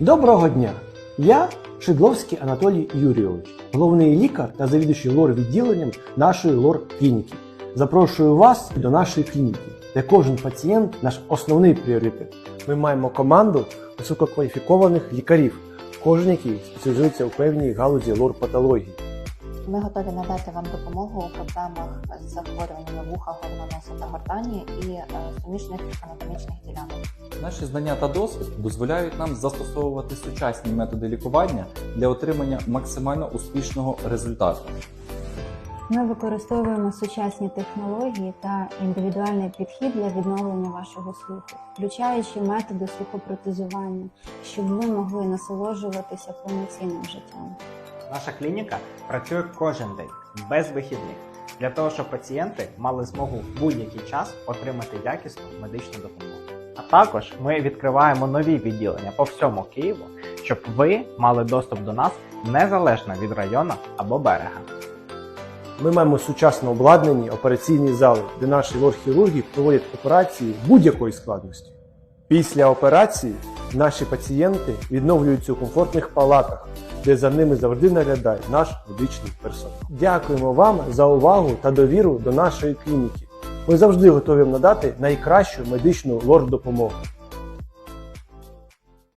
Доброго дня! Я Шидловський Анатолій Юрійович, головний лікар та завідуючий лор-відділенням нашої лор-клініки. Запрошую вас до нашої клініки, де кожен пацієнт наш основний пріоритет. Ми маємо команду висококваліфікованих лікарів, кожен який спеціалізується у певній галузі лор-патології. Ми готові надати вам допомогу у проблемах з захворюваннями вуха, горла, носа та гортані і е, суміжних анатомічних ділянок. Наші знання та досвід дозволяють нам застосовувати сучасні методи лікування для отримання максимально успішного результату. Ми використовуємо сучасні технології та індивідуальний підхід для відновлення вашого слуху, включаючи методи слухопротезування, щоб ви могли насолоджуватися повноцінним життям. Наша клініка працює кожен день без вихідних для того, щоб пацієнти мали змогу в будь-який час отримати якісну медичну допомогу. А також ми відкриваємо нові відділення по всьому Києву, щоб ви мали доступ до нас незалежно від району або берега. Ми маємо сучасно обладнані операційні зали, де наші лор-хірурги проводять операції будь-якої складності. Після операції наші пацієнти відновлюються у комфортних палатах, де за ними завжди наглядає наш медичний персонал. Дякуємо вам за увагу та довіру до нашої клініки. Ми завжди готові надати найкращу медичну лор-допомогу.